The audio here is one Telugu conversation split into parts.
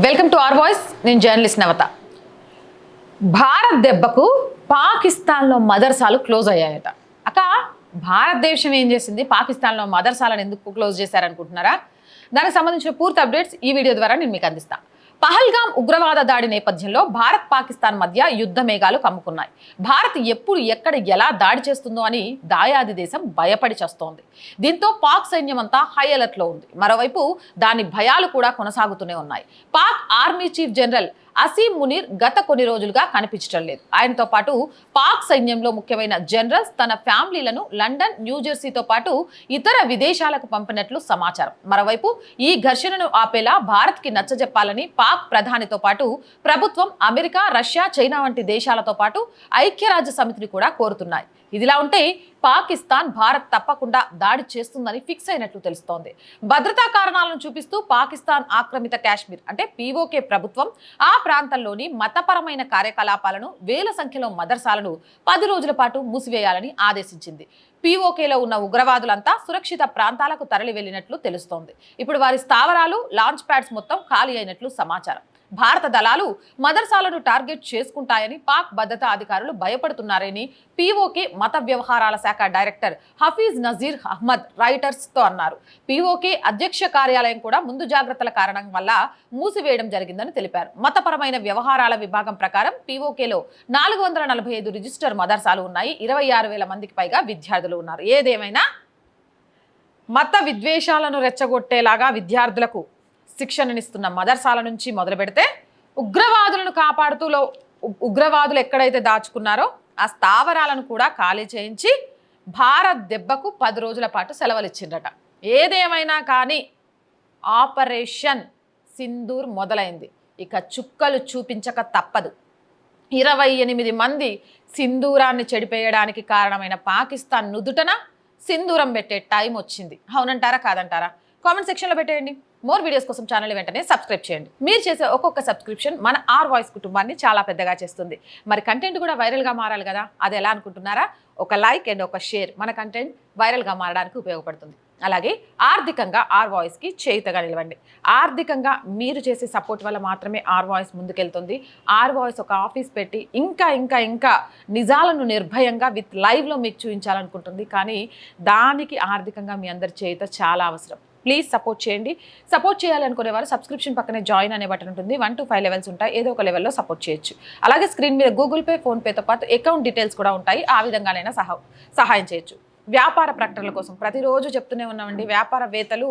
వెల్కమ్ టు ఆర్ వాయిస్ నేను జర్నలిస్ట్ నవత. భారత్ దెబ్బకు పాకిస్తాన్లో మదర్సాలు క్లోజ్ అయ్యాయట. అక్క భారతదేశం ఏం చేసింది? పాకిస్తాన్లో మదర్సాలను ఎందుకు క్లోజ్ చేశారనుకుంటున్నారా? దానికి సంబంధించిన పూర్తి అప్డేట్స్ ఈ వీడియో ద్వారా నేను మీకు అందిస్తాను పహల్గాం ఉగ్రవాద దాడి నేపథ్యంలో భారత్ పాకిస్తాన్ మధ్య యుద్ధ మేఘాలు కమ్ముకున్నాయి. భారత్ ఎప్పుడు ఎక్కడ ఎలా దాడి చేస్తుందో అని దాయాది దేశం భయపడి చేస్తోంది. దీంతో పాక్ సైన్యం అంతా హై అలర్ట్లో ఉంది. మరోవైపు దాని భయాలు కూడా కొనసాగుతూనే ఉన్నాయి. Pak army chief general Asim Munir గత కొన్ని రోజులుగా కనిపించడం లేదు. ఆయనతో పాటు పాక్ సైన్యంలో ముఖ్యమైన జనరల్స్ తన ఫ్యామిలీలను లండన్ న్యూజెర్సీతో పాటు ఇతర విదేశాలకు పంపినట్లు సమాచారం. మరోవైపు ఈ ఘర్షణను ఆపేలా భారత్కి నచ్చజెప్పాలని పాక్ ప్రధానితో పాటు ప్రభుత్వం అమెరికా రష్యా చైనా వంటి దేశాలతో పాటు ఐక్యరాజ్య సమితిని కూడా కోరుతున్నాయి. ఇదిలా ఉంటే పాకిస్తాన్ భారత్ తప్పకుండా దాడి చేస్తుందని ఫిక్స్ అయినట్లు తెలుస్తోంది. భద్రతా కారణాలను చూపిస్తూ పాకిస్తాన్ ఆక్రమిత కాశ్మీర్ అంటే పీఓకే ప్రభుత్వం ఆ ప్రాంతంలోని మతపరమైన కార్యకలాపాలను వేల సంఖ్యలో మదర్సాలను పది రోజుల పాటు మూసివేయాలని ఆదేశించింది. పీఓకేలో ఉన్న ఉగ్రవాదులంతా సురక్షిత ప్రాంతాలకు తరలి వెళ్ళినట్లు తెలుస్తోంది. ఇప్పుడు వారి స్థావరాలు లాంచ్ ప్యాడ్స్ మొత్తం ఖాళీ అయినట్లు సమాచారం. భారత దళాలు మదర్సాలను టార్గెట్ చేసుకుంటాయని పాక్ భద్రతా అధికారులు భయపడుతున్నారని పీఓకే మత వ్యవహారాల శాఖ డైరెక్టర్ హఫీజ్ నజీర్ అహ్మద్ రైటర్స్తో అన్నారు. పీఓకే అధ్యక్ష కార్యాలయం కూడా ముందు జాగ్రత్తల కారణం వల్ల మూసివేయడం జరిగిందని తెలిపారు. మతపరమైన వ్యవహారాల విభాగం ప్రకారం పీఓకేలో నాలుగు వందల నలభై ఐదు రిజిస్టర్ మదర్సాలు ఉన్నాయి. ఇరవై ఆరు వేల మందికి పైగా విద్యార్థులు ఉన్నారు. ఏదేమైనా? మత విద్వేషాలను రెచ్చగొట్టేలాగా విద్యార్థులకు శిక్షణనిస్తున్న మదర్సాల నుంచి మొదలు పెడితే ఉగ్రవాదులను కాపాడుతూ ఉ- ఉగ్రవాదులు ఎక్కడైతే దాచుకున్నారో ఆ స్థావరాలను కూడా ఖాళీ చేయించి భారత్ దెబ్బకు పది రోజుల పాటు సెలవులు ఇచ్చిండట ఏదేమైనా కానీ ఆపరేషన్ సింధూర్ మొదలైంది. ఇక చుక్కలు చూపించక తప్పదు. ఇరవై ఎనిమిది మంది సింధూరాన్ని చెడిపేయడానికి కారణమైన పాకిస్తాన్ నుదుటన సింధూరం పెట్టే టైం వచ్చింది. అవునంటారా? కాదంటారా? కామెంట్ సెక్షన్లో పెట్టేయండి. మోర్ వీడియోస్ కోసం ఛానల్ వెంటనే సబ్స్క్రైబ్ చేయండి. మీరు చేసే ఒక్కొక్క సబ్స్క్రిప్షన్ మన ఆర్ వాయిస్ కుటుంబాన్ని చాలా పెద్దగా చేస్తుంది. మరి కంటెంట్ కూడా వైరల్గా మారాలి కదా? అది ఎలా అనుకుంటున్నారా? ఒక లైక్ అండ్ ఒక షేర్ మన కంటెంట్ వైరల్గా మారడానికి ఉపయోగపడుతుంది. అలాగే ఆర్థికంగా ఆర్ వాయిస్కి చేయుతగా నిలవండి. ఆర్థికంగా మీరు చేసే సపోర్ట్ వల్ల మాత్రమే ఆర్ వాయిస్ ముందుకెళ్తుంది. ఆర్ వాయిస్ ఒక ఆఫీస్ పెట్టి ఇంకా ఇంకా ఇంకా నిజాలను నిర్భయంగా విత్ లైవ్లో మీకు చూపించాలనుకుంటుంది. కానీ దానికి ఆర్థికంగా మీ అందరి చేయుత చాలా అవసరం. ప్లీజ్ సపోర్ట్ చేయండి. సపోర్ట్ చేయాలనుకునే వారు సబ్స్క్రిప్షన్ పక్కనే జాయిన్ అనే బటన్ ఉంటుంది. వన్ టు ఫైవ్ లెవెల్స్ ఉంటాయి. ఏదో ఒక లెవెల్లో సపోర్ట్ చేయొచ్చు. అలాగే స్క్రీన్ మీద గూగుల్ పే ఫోన్పేతో పాటు అకౌంట్ డీటెయిల్స్ కూడా ఉంటాయి. ఆ విధంగానైనా సహా సహాయం చేయొచ్చు. వ్యాపార ప్రకటనల కోసం. ప్రతిరోజు చెప్తూనే ఉన్నామండి వ్యాపారవేత్తలు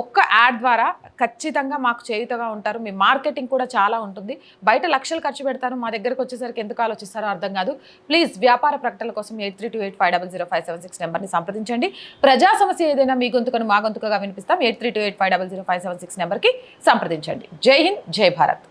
ఒక్క యాడ్ ద్వారా ఖచ్చితంగా మాకు చేయుతగా ఉంటారు. మీ మార్కెటింగ్ కూడా చాలా ఉంటుంది. బయట లక్షలు ఖర్చు పెడతారు మా దగ్గరకు వచ్చేసరికి ఎందుకు ఆలోచిస్తారో అర్థం కాదు. ప్లీజ్ వ్యాపార ప్రకటనల కోసం eight three two eight five double zero five seven six నెంబర్ని సంప్రదించండి. ప్రజా సమస్య ఏదైనా మీ గొంతుకను మా గొంతుకగా వినిపిస్తాం. Eight three two eight five double zero five seven six నెంబర్కి సంప్రదించండి. జై హింద్ జై భారత్.